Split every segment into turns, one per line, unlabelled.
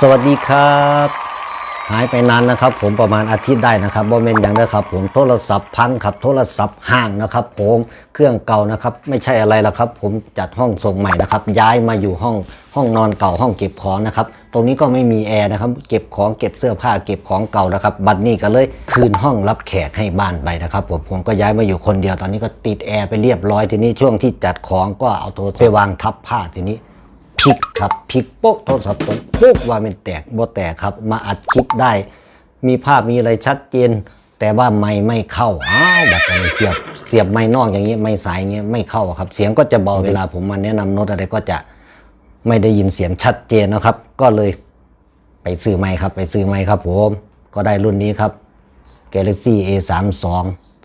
สวัสดีครับ หายไปนานนะครับ ผมประมาณอาทิตย์ได้นะครับบ่เมนอย่างเด้ครับ ผมโทรศัพท์พังครับโทรศัพท์ห่างนะครับ ผมเครื่องเก่านะครับ ไม่ใช่อะไรละครับ ผมจัดห้องส่งใหม่นะครับ ย้ายมาอยู่ห้องห้องนอนเก่าห้องเก็บของนะครับ ตรงนี้ก็ไม่มีแอร์นะครับ เก็บของเก็บเสื้อผ้าเก็บของเก่านะครับ บัดนี้ก็เลยคืนห้องรับแขกให้บ้านไปนะครับ ผมผมก็ย้ายมาอยู่คนเดียวตอนนี้ก็ติดแอร์ไปเรียบร้อยทีนี้ช่วงที่จัดของก็เอาโทรศัพท์ไปวางทับผ้าทีนี้ พลิกครับพลิกโป๊กโทรศัพท์ผมปุ๊กว่ามันแตกบ่แตกครับ มาอัดคลิปได้ มีภาพมีอะไรชัดเจน แต่ว่าไม่ไม่เข้าอ้าวแบบนี้เสียบเสียบไม่นอกอย่างเงี้ยไม่สายเงี้ยไม่เข้าครับ เสียงก็จะเบาเวลาผมมาแนะนำโน้ตอะไรก็จะไม่ได้ยินเสียงชัดเจนนะครับ ก็เลยไปซื้อไม้ครับ ไปซื้อไม้ครับผมก็ได้รุ่นนี้ครับ Galaxy A32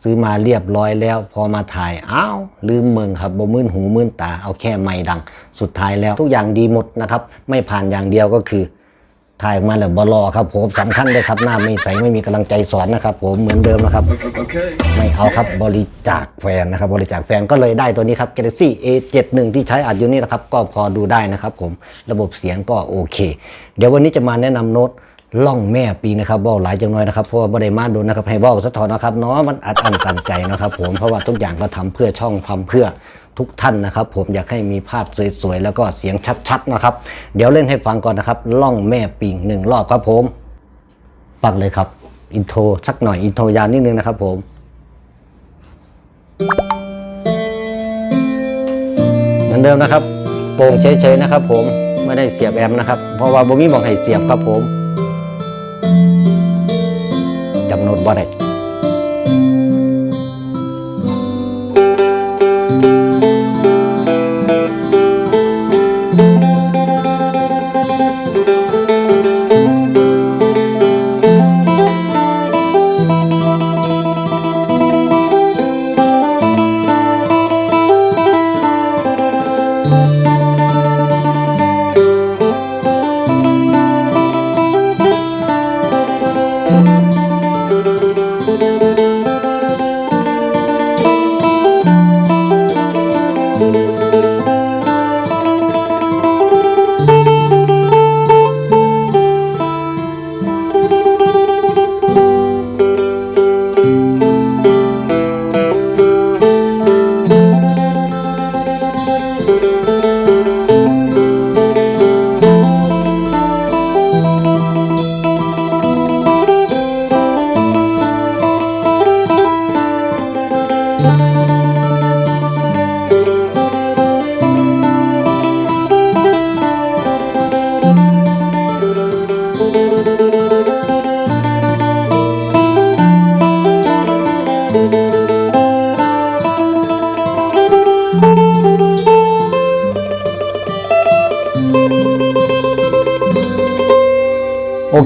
ซื้อมาเรียบร้อยแล้ว พอมาถ่ายอ้าวลืมเมืองครับบ่มื่นหูมื่นตาเอาแค่ไม่ดัง สุดท้ายแล้วทุกอย่างดีหมดนะครับ ไม่ผ่านอย่างเดียวก็คือ ถ่ายมาแล้วบลอครับผมสำคัญเลยครับหน้าไม่ใสไม่มีกำลังใจสอนนะครับ ผมเหมือนเดิมนะครับ
Okay.
ไม่เอาครับบริจาคแฟนนะครับ บริจาคแฟนก็เลยได้ตัวนี้ครับ Galaxy A71 ที่ใช้อัดอยู่นี่นะครับ ก็พอดูได้นะครับ ผมระบบเสียงก็โอเค เดี๋ยววันนี้จะมาแนะนำโน้ต ล่องแม่ปีนะครับว่าหลายจังน้อยนะครับเพราะว่าบริมาโดนนะครับให้ว่าสะท้อนนะครับเนาะมันอัดอั้นตันใจนะครับ ผมเพราะว่าทุกอย่างก็ทำเพื่อช่องทำเพื่อทุกท่านนะครับ ผมอยากให้มีภาพสวยๆแล้วก็เสียงชัดๆนะครับ เดี๋ยวเล่นให้ฟังก่อนนะครับ ล่องแม่ปิงหนึ่งรอบครับผมปักเลยครับ อินโทรสักหน่อยอินโทรยาวนิดนึงนะครับผม เหมือนเดิมนะครับ โปร่งเฉยๆนะครับ ผมไม่ได้เสียบแอมนะครับ เพราะว่าบ่มีบอกให้เสียบครับผม จำ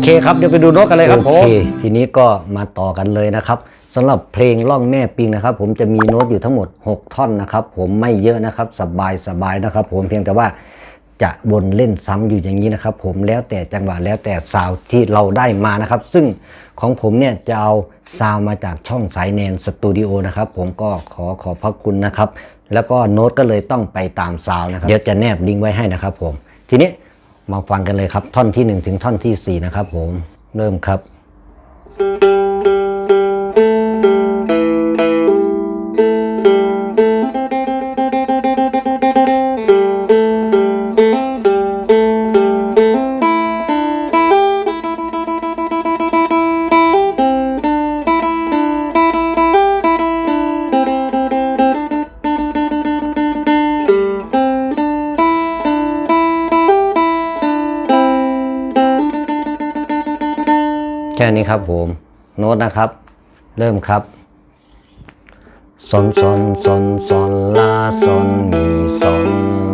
เคครับเดี๋ยวไปดูโน้ตกันเลยครับผมโอเคทีนี้ก็มาต่อกันเลยนะครับสำหรับเพลงล่องแม่ปิงนะครับ ผมจะมีโน้ตอยู่ทั้งหมด 6 ท่อนนะครับ ผมไม่เยอะนะครับสบายสบายนะครับ ผมเพียงแต่ว่าจะวนเล่นซ้ำอยู่อย่างนี้นะครับ ผมแล้วแต่จังหวะแล้วแต่ซาวด์ที่เราได้มานะครับ ซึ่งของผมเนี่ยจะเอาซาวด์มาจากช่องสายแนนสตูดิโอนะครับ ผมก็ขอขอบพระคุณนะครับ แล้วก็โน้ตก็เลยต้องไปตามซาวด์นะครับเดี๋ยวจะแนบลิงก์ไว้ให้นะครับ ผมทีนี้ มาฟังกันเลยครับ ท่อนที่ 1 ถึงท่อนทีสี่4 นะครับผม เริ่มครับ ค่นี้ครับผม โน้ตนะครับ เริ่มครับซอนซอนซอนซอนลาซอนมีซอน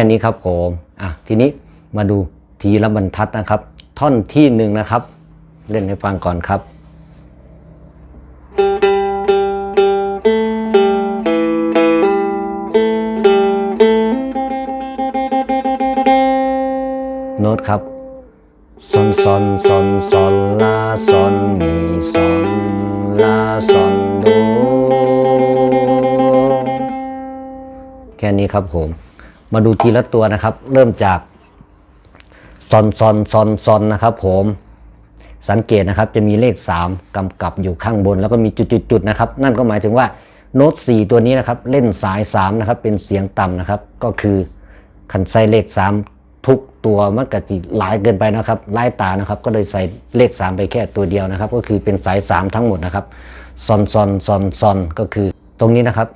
แค่นี้ครับผมอะทีนี้มาดูทีละบรรทัดนะครับ ท่อนที่หนึ่งนะครับ เล่นให้ฟังก่อนครับโน้ตครับซอนซอนซอนซอนลาซอนมีซอนลาซอนโดแค่นี้ครับผม มาดูทีละตัวนะครับ เริ่มจากซอนซอนซอนซอนนะครับ ผมสังเกตนะครับจะมีเลข 3กำกับอยู่ข้างบน แล้วก็มีจุดๆนะครับ นั่นก็หมายถึงว่าโน้ต4ตัวนี้นะครับ เล่นสาย 3 นะครับ เป็นเสียงต่ำนะครับ ก็คือคันใส่เลข 3 ทุกตัวมันก็จะหลายเกินไปนะครับไล่ตานะครับ ก็เลยใส่เลข 3 ไปแค่ตัวเดียวนะครับ ก็คือเป็นสาย 3 ทั้งหมดนะครับซอนซอนซอนซอนก็คือตรงนี้นะครับ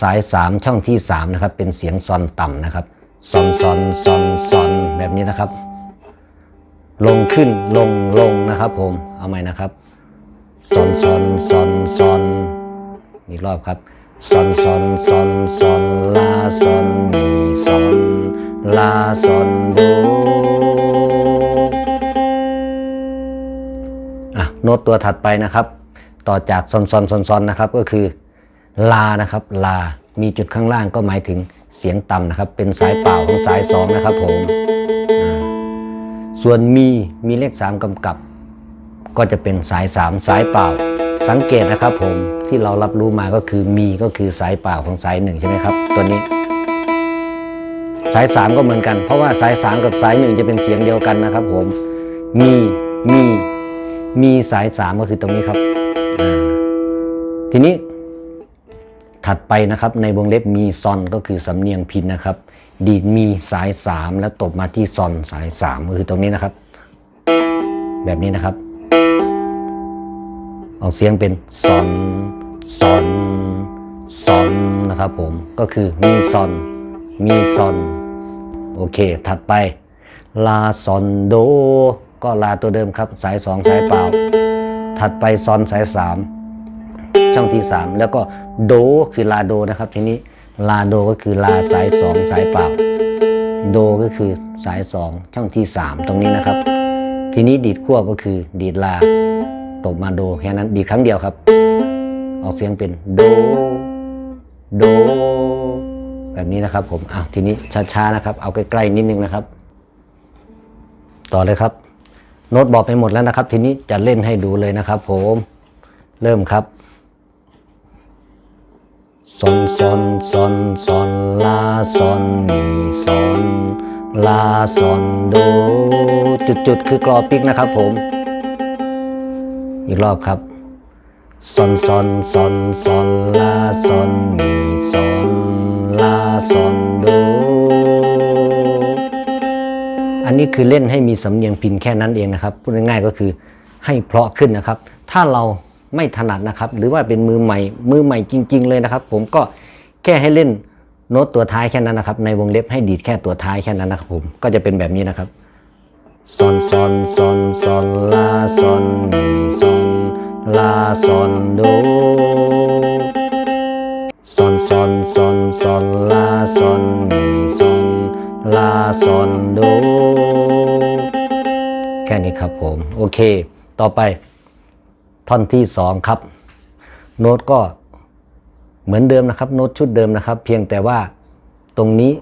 สาย 3 ช่องที่ 3 นะครับ เป็นเสียงซอนต่ำนะครับซอนซอนซอนซอนแบบนี้นะครับ ลงขึ้นลงลงนะครับผมเอาใหม่นะครับซอนซอนซอนซอนอีกรอบครับซอนซอนซอนซอนลาซอนมีซอนลาซอนโดอะโน้ตตัวถัดไปนะครับ ต่อจากซอนซอนซอนซอนนะครับก็คือ ลานะครับ ลา มีจุดข้างล่างก็หมายถึงเสียงต่ำนะครับ เป็นสายเปล่าของสายสองนะครับผม ส่วนมีมีเลข3กำกับ ก็จะเป็นสาย3สายเปล่า สังเกตนะครับผมที่เรารับรู้มาก็คือมีก็คือสายเปล่าของสายหนึ่งใช่ไหมครับ ตัวนี้ สาย3ก็เหมือนกัน เพราะว่าสาย3กับสายหนึ่งจะเป็นเสียงเดียวกันนะครับผม มีมีมีสาย3ก็คือตรงนี้ครับ ทีนี้ ถัดไปนะครับในวงเล็บมีซอนก็คือสำเนียงพินนะครับ ดีดมีสาย 3 แล้วตบมาที่ซอนสาย 3 ก็คือตรงนี้นะครับ แบบนี้นะครับ ออกเสียงเป็นซอนซอนซอนนะครับผมก็คือมีซอน มีซอน โอเค ถัดไป ลาซอนโด ก็ลาตัวเดิมครับ สาย 2 สายเปล่า ถัดไปซอนสาย 3 ช่องที่ 3 แล้วก็โดคือลาโดนะครับ ทีนี้ลาโดก็คือลาสาย 2 สายเปล่าโดก็คือสาย 2 ช่องที่ 3 ตรงนี้นะครับ ทีนี้ดีดขั้วก็คือดีดลาตบมาโดแค่นั้นดีดครั้งเดียวครับ ออกเสียงเป็นโดโด แบบนี้นะครับผมอ้าวทีนี้ช้าๆนะครับ เอาใกล้ๆนิดนึงนะครับ ต่อเลยครับ โน้ตบอกไปหมดแล้วนะครับ ทีนี้จะเล่นให้ดูเลยนะครับ ผม เริ่มครับ ซอนซอนซอนซอนลาซอนมีซอนลาซอนโดจุดๆคือกรอปิกนะครับผม อีกรอบครับซอนซอนซอนซอนลาซอนมีซอนลาซอนโดอันนี้คือเล่นให้มีสำเนียงพินแค่นั้นเองนะครับพูดง่ายๆก็คือให้เพราะขึ้นนะครับ ถ้าเรา ไม่ถนัดนะครับ หรือว่าเป็นมือใหม่มือใหม่จริง ๆ เลยนะครับ ผมก็แค่ให้เล่นโน้ตตัวท้ายแค่นั้นนะครับ ในวงเล็บให้ดีดแค่ตัวท้ายแค่นั้นนะครับ ผมก็จะเป็นแบบนี้นะครับซอนซอนซอนซอนลาซอนมีซอนลาซอนโดซอนซอนซอนซอนลาซอนมีซอนลาซอนโดแค่นี้ครับผม โอเค ต่อไป ท่อนที่2ครับ โน้ตก็เหมือนเดิมนะครับ โน้ตชุดเดิมนะครับ เพียงแต่ว่าตรงนี้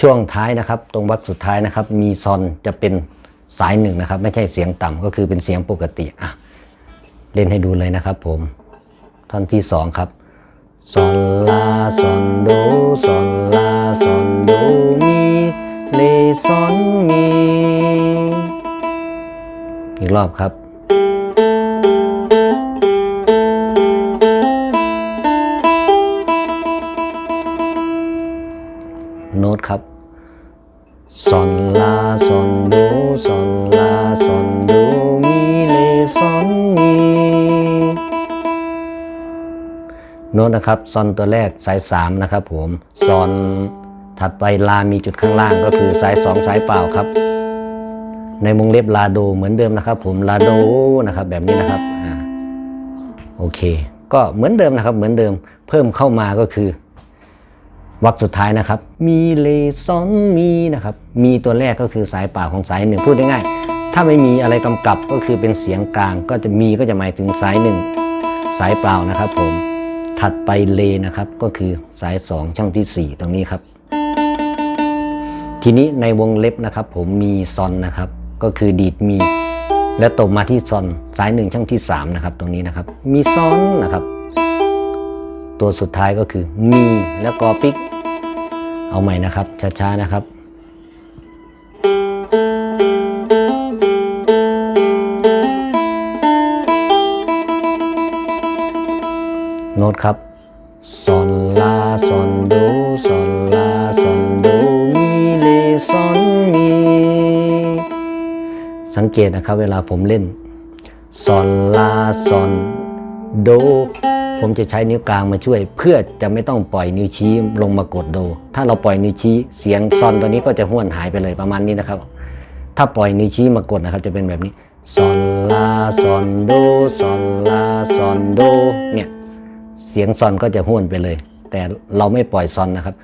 ช่วงท้ายนะครับ ตรงวักสุดท้ายนะครับ มีซอนจะเป็นสายหนึ่งนะครับ ไม่ใช่เสียงต่ำก็คือเป็นเสียงปกติอะเล่นให้ดูเลยนะครับ ผม ท่อนที่สองครับซอนลาซอนโดซอนลาซอนโดมีเลซอนมี อีกรอบครับ โน้ตครับซอนลาซอนโดซอนลาซอนโดมีเลซอนมีโน้ตนะครับซอนตัวแรกสาย3นะครับผมซอนถัดไปลามีจุดข้างล่างก็คือสาย2สายเปล่าครับ ในวงเล็บลาโดเหมือนเดิมนะครับ ผมลาโดนะครับแบบนี้นะครับอ่าโอเค ก็เหมือนเดิมนะครับเหมือนเดิมเพิ่มเข้ามาก็คือ วรรคสุดท้ายนะครับ มีเลซอนมีนะครับ มีตัวแรกก็คือสายเปล่าของสายหนึ่งพูดง่ายๆถ้าไม่มีอะไรกำกับก็คือเป็นเสียงกลาง ก็จะมีก็จะหมายถึงสายหนึ่งสายเปล่านะครับผม ถัดไปเลนะครับก็คือสายสองช่องที่สี่ตรงนี้ครับ ทีนี้ในวงเล็บนะครับ ผมมีซอนนะครับ ก็คือดีดมี แล้วตบมาที่ซอนสายหนึ่งช่องที่สามนะครับตรงนี้นะครับ มีซอนนะครับ ตัวสุดท้ายก็คือมีแล้วก็ปิก เอาใหม่นะครับ ช้าๆนะครับ โน้ตครับซอนลาซอนโดซอนลาซอนโดมีเลซอนมีสังเกตนะครับเวลาผมเล่นซอนลาซอนโด ผมจะใช้นิ้วกลางมาช่วย เพื่อจะไม่ต้องปล่อยนิ้วชี้ลงมากดโด ถ้าเราปล่อยนิ้วชี้เสียงซอนตัวนี้ก็จะห้วนหายไปเลยประมาณนี้นะครับ ถ้าปล่อยนิ้วชี้มากดนะครับ จะเป็นแบบนี้ซอนลาซอนโดซอนลาซอนโดเนี่ยเสียงซอนก็จะห้วนไปเลย แต่เราไม่ปล่อยซอนนะครับ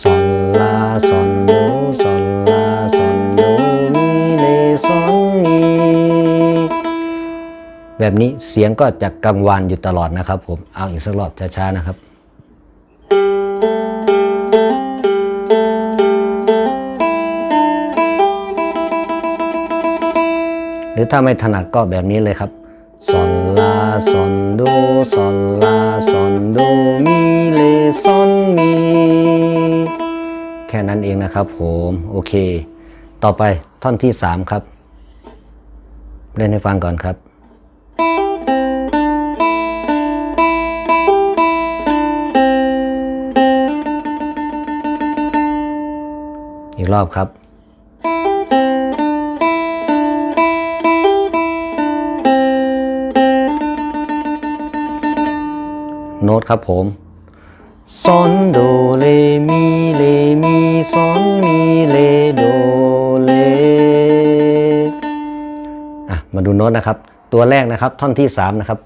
ซอน แบบนี้เสียงก็จะกังวานอยู่ตลอดนะครับ ผมเอาอีกสักรอบช้าๆนะครับหรือถ้าไม่ถนัดก็แบบนี้เลยครับซอนลาซอนโดซอนลาซอนโดมีเลซอนมีแค่นั้นเองนะครับผมโอเค ต่อไปท่อนที่ 3 ครับ เล่นให้ฟังก่อนครับ รอบครับ โน้ตครับผมซอนโดเลมีเลมีซอนมีเลโดเลอะมาดูโน้ตนะครับ ตัวแรกนะครับท่อนที่ 3 นะครับ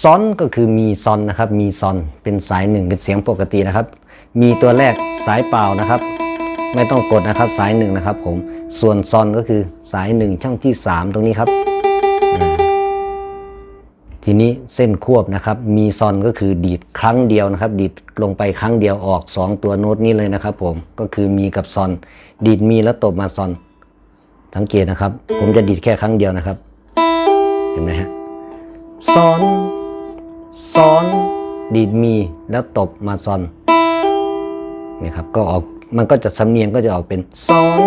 ซอนก็คือมีซอนนะครับ มีซอนเป็นสายหนึ่งเป็นเสียงปกตินะครับ มีตัวแรกสายเปล่านะครับ ไม่ต้องกดนะครับสายหนึ่งนะครับผมส่วนซอนก็คือสายหนึ่งช่องที่ 3 ตรงนี้ครับ ทีนี้เส้นควบนะครับ มีซอนก็คือดีดครั้งเดียวนะครับ ดีดลงไปครั้งเดียวออก 2 ตัวโน้ตนี้เลยนะครับ ผมก็คือมีกับซอน ดีดมีแล้วตบมาซอน สังเกตนะครับ ผมจะดีดแค่ครั้งเดียวนะครับ เห็นไหมฮะซอนซอน ดีดมีแล้วตบมาซอนนี่ครับก็ออก มันก็จะสำเนียงก็จะออกเป็นซอน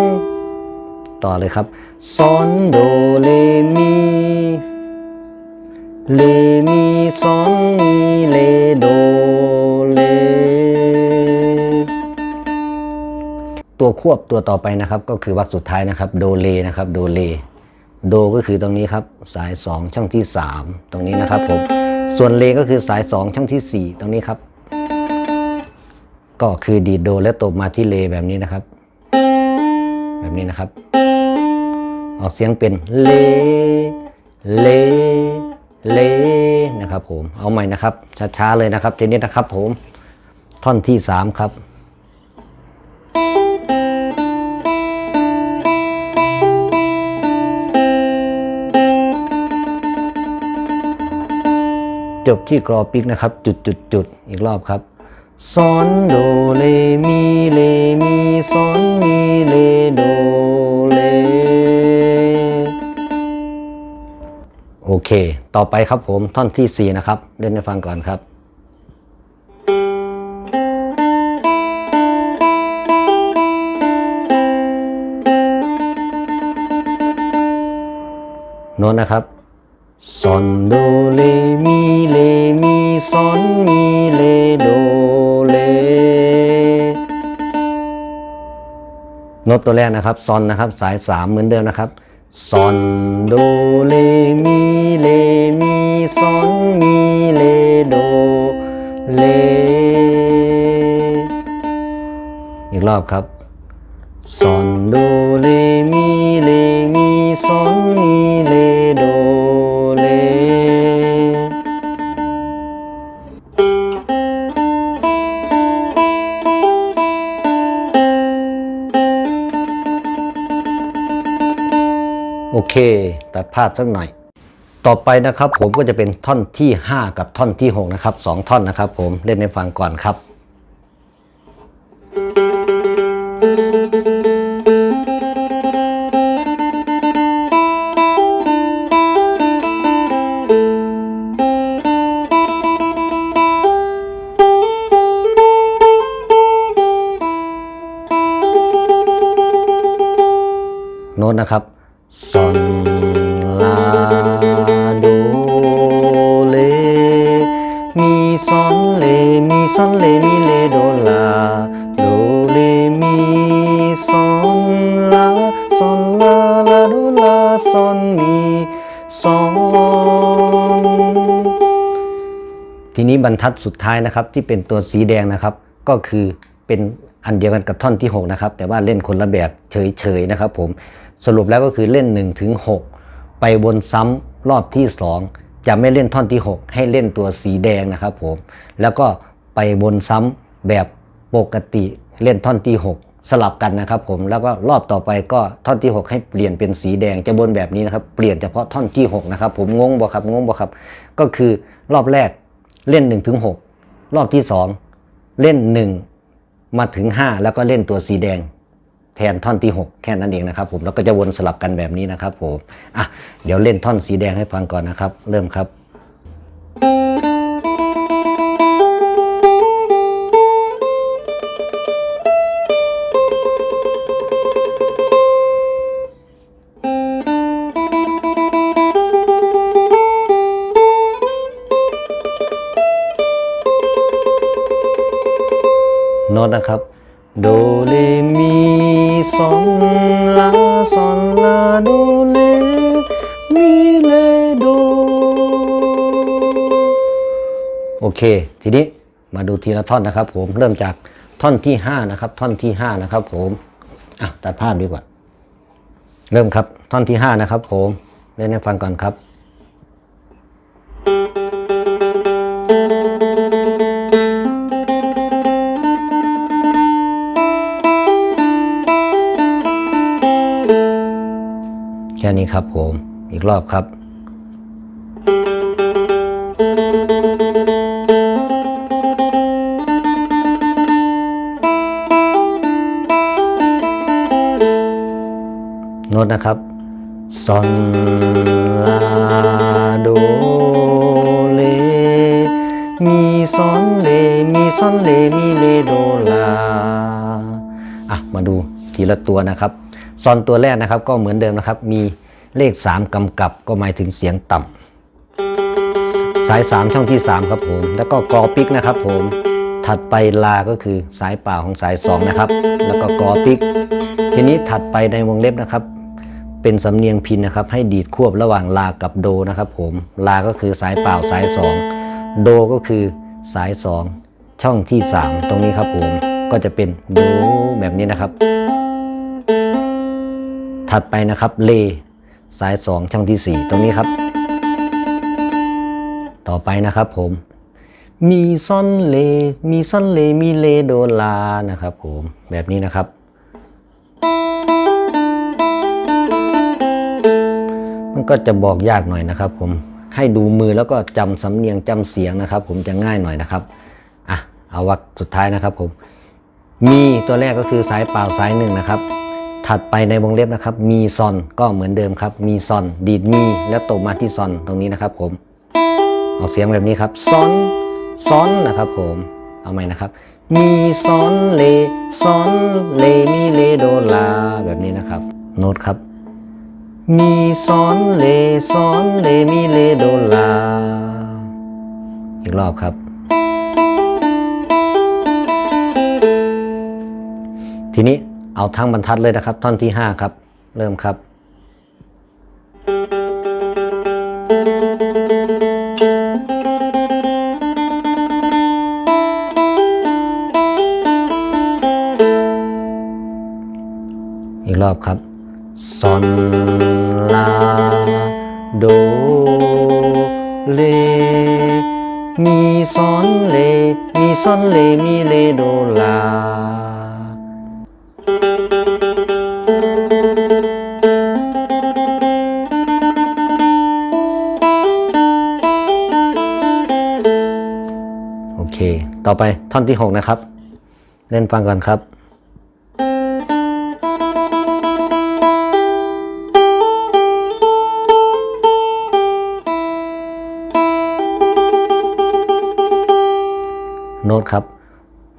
ต่อเลยครับซอนโดเลมีเลมีซอนมีเลโดเลตัวควบตัวต่อไปนะครับ ก็คือวักสุดท้ายนะครับโดเลนะครับโดเลโดก็คือตรงนี้ครับสาย 2 ช่องที่ 3 ตรงนี้นะครับผมส่วนเลก็คือสาย 2 ช่องทีสี่4 ตรงนี้ครับ ก็คือดีดโดและตบมาที่เลแบบนี้นะครับ แบบนี้นะครับ ออกเสียงเป็นเลเลเลนะครับผมเอาใหม่นะครับช้าๆเลยนะครับทีนี้นะครับผมท่อนที่ 3 ครับจบที่กรอปิกนะครับ จุดจุดจุดอีกรอบครับ ซอนโดเลมีเลมีซอนมีเลโดเลโอเค ต่อไปครับผมท่อนที่ 4 นะครับ เล่นให้ฟังก่อนครับโน้ตนะครับซอนโดเลมีเลมีซอนมี ตตัวแรกนะครับซอนนะครับสาย 3 เหมือนเดิมนะครับซอนโดเลมีเลมีซอนมีเลโดเลอีกรอบครับซอนโดเลมีเลมีซอน ค ตัดภาพสักหน่อย ต่อไปนะครับผมก็จะเป็นท่อนที่ 5 กับท่อนที่ 6 นะครับ 2 ท่อนนะครับผมเล่นให้ฟังก่อนครับโน้ตนะครับ ซอนลาโดเลมีซอนเลมีซอนเลมีเลโดลาโดเลมีซอนลาซอนลาลาโดลาซอนมีซอนทีนี้บรรทัดสุดท้ายนะครับที่เป็นตัวสีแดงนะครับก็คือเป็นอันเดียวกันกับท่อนที่ 6 นะครับ แต่ว่าเล่นคนละแบบเฉยๆนะครับผม สรุปแล้วก็คือเล่น1ถึง6ไปวนซ้ำรอบที่ 2 จะไม่เล่นท่อนที่ 6 ให้เล่นตัวสีแดงนะครับผม แล้วก็ไปวนซ้ำแบบปกติเล่นท่อนที่ 6 สลับกันนะครับผมแล้วก็รอบต่อไปก็ท่อนที่ 6 ให้เปลี่ยนเป็นสีแดงจะบนแบบนี้นะครับเปลี่ยนเฉพาะท่อนที่ 6 นะครับ ผมงงบ่ครับงงบ่ครับ ก็คือรอบแรกเล่น1ถึง6รอบที่ 2 เล่น 1 มาถึง 5 แล้วก็เล่นตัวสีแดง แทนท่อนที่ 6 แค่นั้นเองนะครับผมแล้วก็จะวนสลับกันแบบนี้นะครับผมอะเดี๋ยวเล่นท่อนสีแดงให้ฟังก่อนนะครับ เริ่มครับ ทีละท่อนนะครับ ผมเริ่มจากท่อนที่5นะครับ ท่อนที่5นะครับ ผมอะตัดภาพดีกว่า เริ่มครับ ท่อนที่5นะครับ ผมเล่นให้ฟังก่อนครับแค่นี้ครับผมอีกรอบครับ ซอนลาโดเลมีซอนเลมีซอนเลมีเลโดลาอะมาดูทีละตัวนะครับซอนตัวแรกนะครับก็เหมือนเดิมนะครับ มีเลข 3กำกับก็หมายถึงเสียงต่ำสาย 3 ช่องที่ 3 ครับผม แล้วก็กอปิกนะครับผมถัดไปลาก็คือสายเปล่าของสาย 2 นะครับ แล้วก็กอปิก ทีนี้ถัดไปในวงเล็บนะครับ เป็นสำเนียงพินนะครับ ให้ดีดควบระหว่างลากับโดนะครับ ผมลาก็คือสายเปล่าสาย 2 โดก็คือสาย 2 ช่องที่ 3 ตรงนี้ครับผมก็จะเป็นโดแบบนี้นะครับ ถัดไปนะครับเลสาย 2 ช่องที่ 4 ตรงนี้ครับ ต่อไปนะครับผม มีซอนเล มีซอนเล มีเลโดลานะครับผมแบบนี้นะครับ มันก็จะบอกยากหน่อยนะครับ ผมให้ดูมือแล้วก็จำสำเนียงจำเสียงนะครับ ผมจะง่ายหน่อยนะครับอะเอาวักสุดท้ายนะครับผมมีตัวแรกก็คือสายเปล่าสายหนึ่งนะครับ ถัดไปในวงเล็บนะครับ มีซอนก็เหมือนเดิมครับ มีซอน ดีดมีแล้วตกมาที่ซอนตรงนี้นะครับผมออกเสียงแบบนี้ครับซอนซอนนะครับ ผมเอาใหม่นะครับ มีซอนเลซอนเลมีเลโดลาแบบนี้นะครับ โน้ตครับ มีซอนเลซอนเลมีเลโดลา อีกรอบครับ ทีนี้เอาทั้งบรรทัดเลยนะครับ ท่อนที่ 5 ครับ เริ่มครับ อีกรอบครับ ซอนลาโดเลมีซอนเลมีซอนเลมีเลโดลาโอเค ต่อไปท่อนที่ 6 นะครับ เล่นฟังก่อนครับ น้ตครับ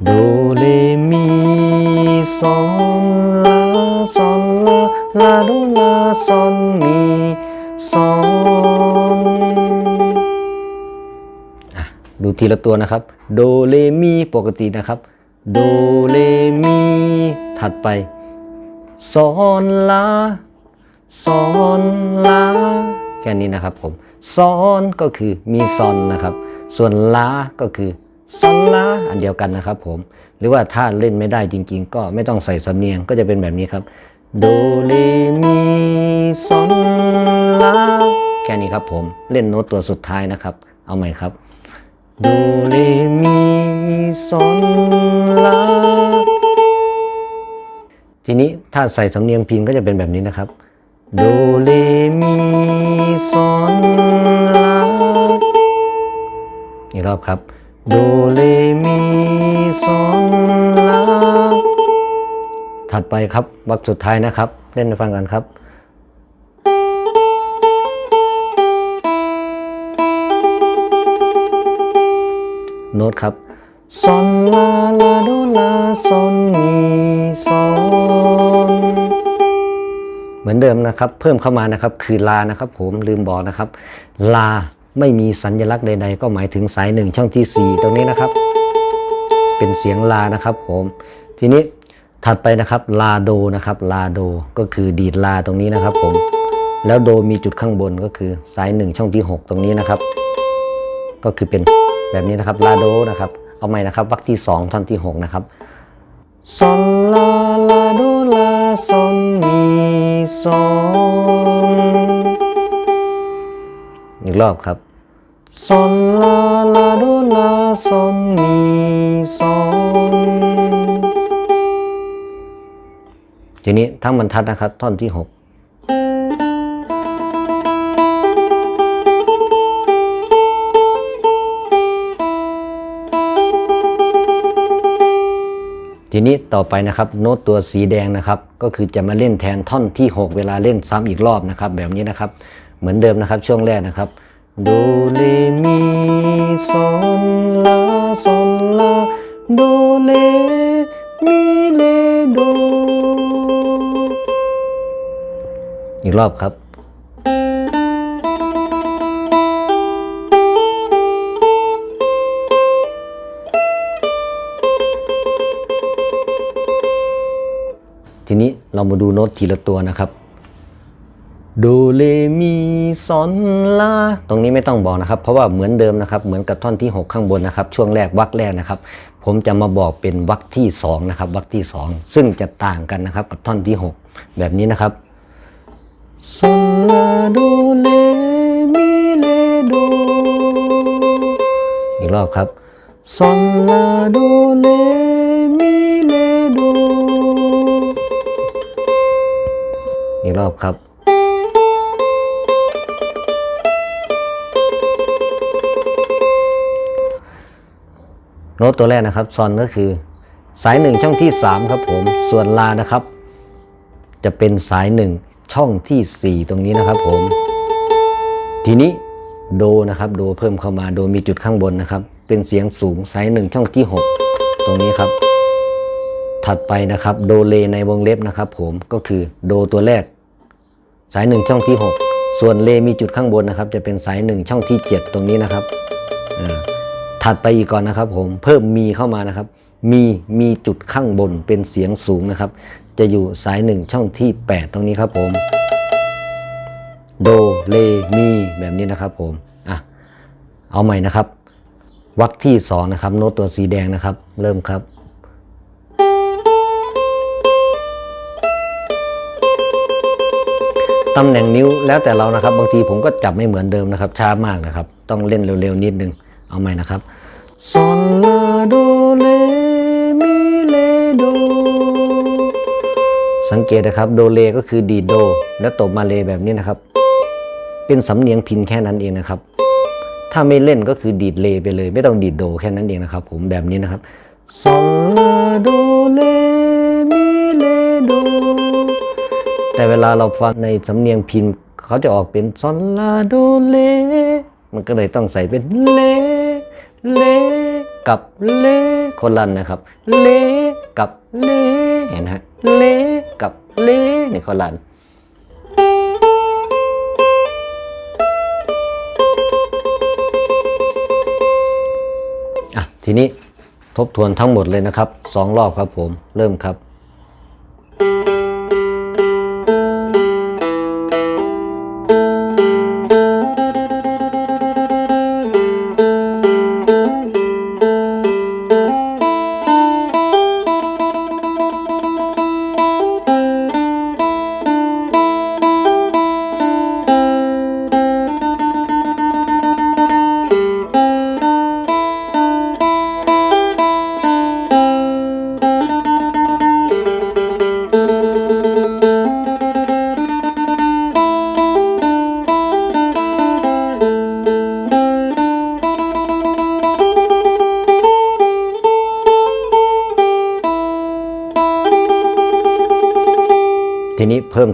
โดเลมีซอนลาซอนลาลาโดลาซอนมีซอนดูทีละตัวนะครับ โดเลมีปกตินะครับ โดเลมีถัดไปซอนลาซอนลาแค่นี้นะครับผมซอนก็คือมีซอนนะครับ ส่วนลาก็คือ ซอนลาอันเดียวกันนะครับผม หรือว่าถ้าเล่นไม่ได้จริง ๆ ก็ไม่ต้องใส่สำเนียงก็จะเป็นแบบนี้ครับโดเรมีซอนลาแค่นี้ครับผมเล่นโน้ตตัวสุดท้ายนะครับ เอาใหม่ครับโดเรมีซอนลาทีนี้ถ้าใส่สำเนียงพินก็จะเป็นแบบนี้นะครับโดเรมีซอนลาอีกรอบครับ โดเรมีซอนลา ถัดไปครับวรรคสุดท้ายนะครับ เล่นให้ฟังกันครับโน้ตครับซอนลาลาโดลาซอนมีซอนเหมือนเดิมนะครับ เพิ่มเข้ามานะครับ คือลานะครับ ผมลืมบอกนะครับ ลา ไม่มีสัญลักษณ์ใดๆ ก็หมายถึงสายหนึ่งช่องที่ 4 ตรงนี้นะครับ เป็นเสียงลานะครับผมทีนี้ถัดไปนะครับลาโดนะครับลาโดก็คือดีดลาตรงนี้นะครับผมแล้วโดมีจุดข้างบนก็คือสายหนึ่งช่องที่ 6 ตรงนี้นะครับ ก็คือเป็นแบบนี้นะครับลาโดนะครับเอาใหม่นะครับวรรคที่ 2 ท่อนที่ 6 นะครับซอนลาลาโดลาซอนมีซอน อีกรอบครับซอนลาลาโดลาซอนมีซอนทีนี้ทั้งบรรทัดนะครับ ท่อนที่6ทีนี้ต่อไปนะครับโน้ตตัวสีแดงนะครับ ก็คือจะมาเล่นแทนท่อนที่ 6 เวลาเล่นซ้ำอีกรอบนะครับ แบบนี้นะครับ เหมือนเดิมนะครับช่วงแรกนะครับโดเรมีซอนลาซอนลาโดเลมีเลโดอีกรอบครับ ทีนี้เรามาดูโน้ตทีละตัวนะครับ โดเลมีซอนลาตรงนี้ไม่ต้องบอกนะครับ เพราะว่าเหมือนเดิมนะครับ เหมือนกับท่อนที่ 6 ข้างบนนะครับ ช่วงแรกวรรคแรกนะครับ ผมจะมาบอกเป็นวรรคที่2นะครับวรรคที่ 2 ซึ่งจะต่างกันนะครับกับท่อนที่ 6 แบบนี้นะครับซอนลาโดเลมีเลโดอีกรอบครับซอนลาโดเลมีเลโดอีกรอบครับ น้ตตัวแรกนะครับซอนก็คือ สายหนึ่งช่องที่ 3 ครับผมส่วนลานะครับ จะเป็นสายหนึ่งช่องที่ 4 ตรงนี้นะครับผม ทีนี้โดนะครับโดเพิ่มเข้ามาโดมีจุดข้างบนนะครับ เป็นเสียงสูงสายหนึ่งช่องที่ 6 ตรงนี้ครับ ถัดไปนะครับโดเลในวงเล็บนะครับ ผมก็คือโดตัวแรก สายหนึ่งช่องที่ 6 ส่วนเลมีจุดข้างบนนะครับ จะเป็นสายหนึ่งช่องที่ 7 ตรงนี้นะครับอ่า ถัดไปอีกก่อนนะครับผมเพิ่มมีเข้ามานะครับ มีมีจุดข้างบนเป็นเสียงสูงนะครับ จะอยู่สายหนึ่งช่องที่ 8 ตรงนี้ครับผมโดเลมีแบบนี้นะครับผมอะเอาใหม่นะครับวรรคที่ 2 นะครับ โน้ตตัวสีแดงนะครับ เริ่มครับตำแหน่งนิ้วแล้วแต่เรานะครับ บางทีผมก็จับไม่เหมือนเดิมนะครับช้ามากนะครับ ต้องเล่นเร็วๆนิดนึง เอาใหม่นะครับ ซอนลาโดเลมีเลโด สังเกตนะครับโดเลก็คือดีดโด แล้วตบมาเลแบบนี้นะครับ เป็นสำเนียงพินแค่นั้นเองนะครับ ถ้าไม่เล่นก็คือดีดเลไปเลย ไม่ต้องดีดโดแค่นั้นเองนะครับ ผมแบบนี้นะครับซอนลาโดเลมีเลโด แต่เวลาเราฟังในสำเนียงพินเขาจะออกเป็นซอนลาโดเล มันก็เลยต้องใส่เป็นเล เลกับเลคนลันนะครับ เลกับเลเห็นฮะเลกับเลนี่คนลันอะทีนี้ทบทวนทั้งหมดเลยนะครับสองรอบครับผมเริ่มครับ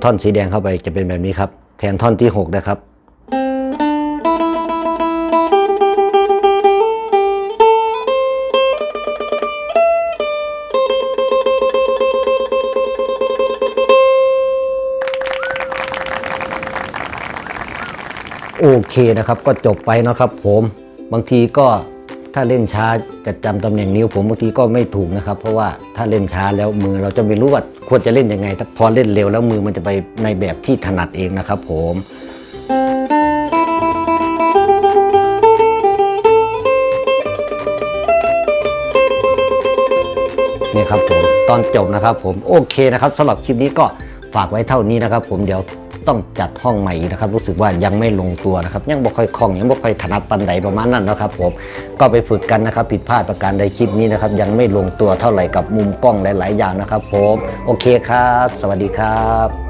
อนสีแดงเข้าไปจะเป็นแบบนี้ครับ แทนท่อนที่6นะครับ โอเคนะครับก็จบไปนะครับผมบางทีก็ถ้าเล่นช้าจะจำตำแหน่งนิ้วผมบางทีก็ไม่ถูกนะครับ เพราะว่าถ้าเล่นช้าแล้วมือเราจะไม่รู้ว่า ควรจะเล่นยังไงถ้าพอเล่นเร็วแล้วมือมันจะไปในแบบที่ถนัดเองนะครับผมนี่ครับผมตอนจบนะครับผมโอเคนะครับสำหรับคลิปนี้ก็ฝากไว้เท่านี้นะครับผมเดี๋ยว ต้องจัดห้องใหม่นะครับ รู้สึกว่ายังไม่ลงตัวนะครับ ยังบ่ค่อยคล่องยังบ่ค่อยถนัดปันใดประมาณนั้นนะครับผมก็ไปฝึกกันนะครับ ผิดพลาดประการใดคลิปนี้นะครับ ยังไม่ลงตัวเท่าไหร่กับมุมกล้องหลาย ๆ อย่างนะครับผมโอเคครับ สวัสดีครับ